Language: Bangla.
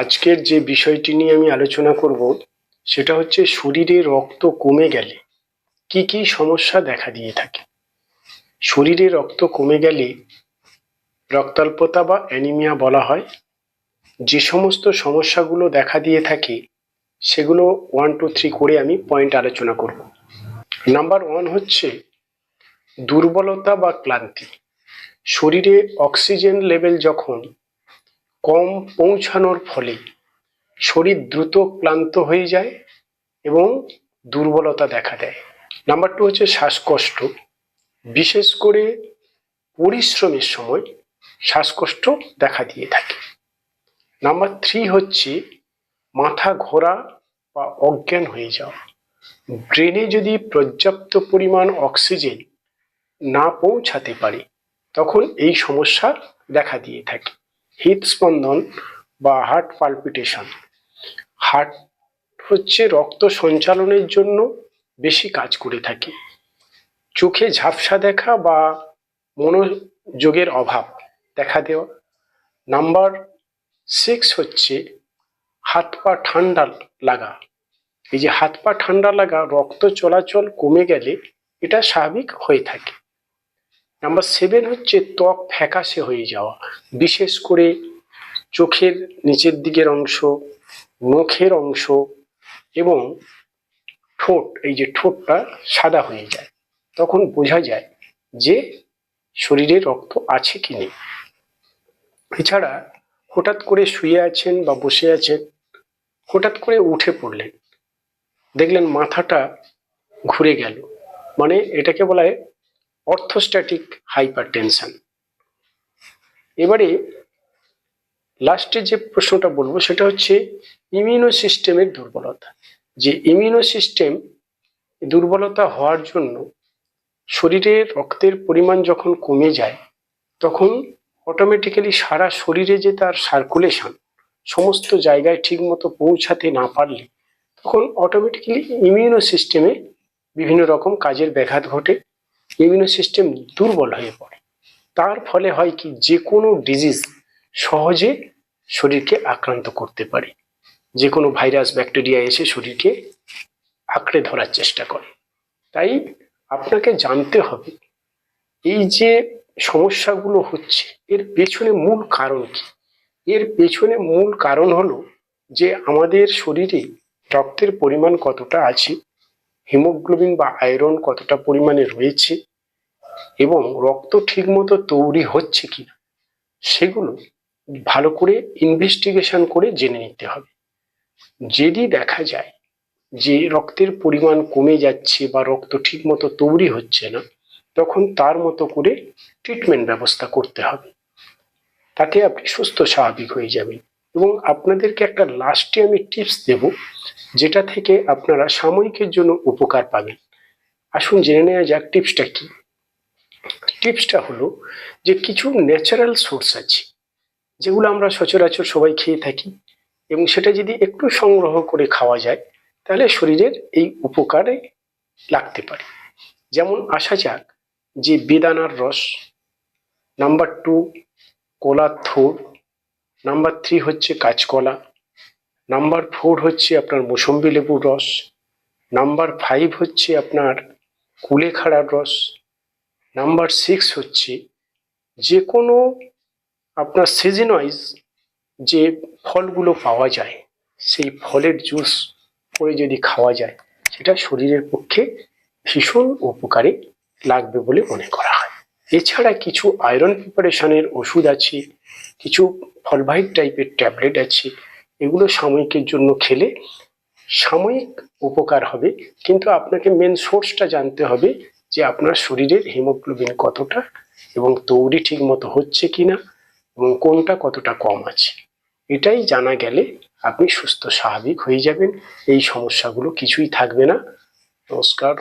আজকের যে বিষয়টি নিয়ে আমি আলোচনা করব, সেটা হচ্ছে শরীরে রক্ত কমে গেলে কি কি সমস্যা দেখা দিয়ে থাকে। শরীরে রক্ত কমে গেলে রক্তাল্পতা বা অ্যানিমিয়া বলা হয়। যে সমস্ত সমস্যাগুলো দেখা দিয়ে থাকে, সেগুলো ওয়ান টু থ্রি করে আমি পয়েন্ট আলোচনা করব। নাম্বার ওয়ান হচ্ছে দুর্বলতা বা ক্লান্তি। শরীরে অক্সিজেন লেভেল যখন কম পৌঁছানোর ফলে শরীর দ্রুত ক্লান্ত হয়ে যায় এবং দুর্বলতা দেখা দেয়। নাম্বার টু হচ্ছে শ্বাসকষ্ট। বিশেষ করে পরিশ্রমের সময় শ্বাসকষ্ট দেখা দিয়ে থাকে। নাম্বার থ্রি হচ্ছে মাথা ঘোরা বা অজ্ঞান হয়ে যাওয়া। ব্রেনে যদি পর্যাপ্ত পরিমাণ অক্সিজেন না পৌঁছাতে পারে, তখন এই সমস্যা দেখা দিয়ে থাকে। হৃদস্পন্দন বা হার্ট পালপিটেশন হার্ট হচ্ছে রক্ত সঞ্চালনের জন্য বেশি কাজ করে থাকে। চোখে ঝাপসা দেখা বা মনোযোগের অভাব দেখা দেওয়া। নাম্বার সিক্স হচ্ছে হাত পা ঠান্ডা লাগা। এই যে হাত পা ঠান্ডা লাগা রক্ত চলাচল কমে গেলে এটা স্বাভাবিক হয়ে থাকে। নাম্বার সেভেন হচ্ছে ত্বক ফ্যাকাশে হয়ে যাওয়া। বিশেষ করে চোখের নিচের দিকের অংশ, মুখের অংশ এবং ঠোঁট, এই যে ঠোঁটটা সাদা হয়ে যায়। তখন বোঝা যায় যে শরীরে রক্ত আছে কি নেই। এছাড়া হঠাৎ করে শুয়ে আছেন বা বসে আছেন, হঠাৎ করে উঠে পড়লেন। দেখলেন মাথাটা ঘুরে গেল। মানে এটাকে বলা হয় অর্থোস্ট্যাটিক হাইপার টেনশন এবারে লাস্টে যে প্রশ্নটা বলব, সেটা হচ্ছে ইমিউনো সিস্টেমের দুর্বলতা। যে ইমিউনো সিস্টেম দুর্বলতা হওয়ার জন্য শরীরে রক্তের পরিমাণ যখন কমে যায়, তখন অটোমেটিক্যালি সারা শরীরে যে তার সার্কুলেশন সমস্ত জায়গায় ঠিকমতো পৌঁছাতে না পারলে, তখন অটোমেটিক্যালি ইমিউনো সিস্টেমে বিভিন্ন রকম কাজের ব্যাঘাত ঘটে। ইমিউনো সিস্টেম দুর্বল হয়ে পড়ে। তার ফলে হয় কি যে কোনো ডিজিজ সহজে শরীরকে আক্রান্ত করতে পারে। যে কোনো ভাইরাস ব্যাকটেরিয়া এসে শরীরকে আঁকড়ে ধরার চেষ্টা করে। তাই আপনাকে জানতে হবে, এই যে সমস্যাগুলো হচ্ছে, এর পেছনে মূল কারণ কি? এর পেছনে মূল কারণ হলো যে আমাদের শরীরে রক্তের পরিমাণ কতটা আছে, হিমোগ্লোবিন বা আয়রন কতটা পরিমাণে রয়েছে এবং রক্ত ঠিকমতো তৈরি হচ্ছে কিনা, সেগুলো ভালো করে ইনভেস্টিগেশন করে জেনে নিতে হবে। যদি দেখা যায় যে রক্তের পরিমাণ কমে যাচ্ছে বা রক্ত ঠিকমতো তৈরি হচ্ছে না, তখন তার মতো করে ট্রিটমেন্ট ব্যবস্থা করতে হবে। তাতে আপনি সুস্থ, স্বাভাবিক হয়ে যাবেন। এবং আপনাদেরকে একটা লাস্টে আমি টিপস দেব, যেটা থেকে আপনারা সাময়িকের জন্য উপকার পাবেন। আসুন জেনে নেওয়া যাক টিপসটা কি। টিপসটা হলো যে কিছু ন্যাচারাল সোর্স আছে, যেগুলো আমরা সচরাচর সবাই খেয়ে থাকি এবং সেটা যদি একটু সংগ্রহ করে খাওয়া যায়, তাহলে শরীরের এই উপকারে লাগতে পারে। যেমন আসা যাক যে বেদানার রস নাম্বার টু কলার থোর নাম্বার থ্রি হচ্ছে কাঁচকলা নাম্বার ফোর হচ্ছে আপনার মোসম্বি লেবুর রস নাম্বার ফাইভ হচ্ছে আপনার কুলেখাড়ার রস নাম্বার সিক্স হচ্ছে যে কোনো আপনার সিজন ওয়াইজ যে ফলগুলো পাওয়া যায়, সেই ফলের জুস করে যদি খাওয়া যায়, সেটা শরীরের পক্ষে ভীষণ উপকারে লাগবে বলে মনে করা হয়। এছাড়া কিছু আয়রন প্রিপারেশনের ওষুধ আছে, কিছু ফলভাইট টাইপের ট্যাবলেট আছে, এগুলো সাময়িকের জন্য খেলে সাময়িক উপকার হবে। কিন্তু আপনাকে মেন সোর্সটা জানতে হবে যে আপনার শরীরের হিমোগ্লোবিন কতটা এবং তৈরি ঠিক মতো হচ্ছে কি না এবং কোনটা কতটা কম আছে। এটাই জানা গেলে আপনি সুস্থ স্বাভাবিক হয়ে যাবেন, এই সমস্যাগুলো কিছুই থাকবে না। নমস্কার।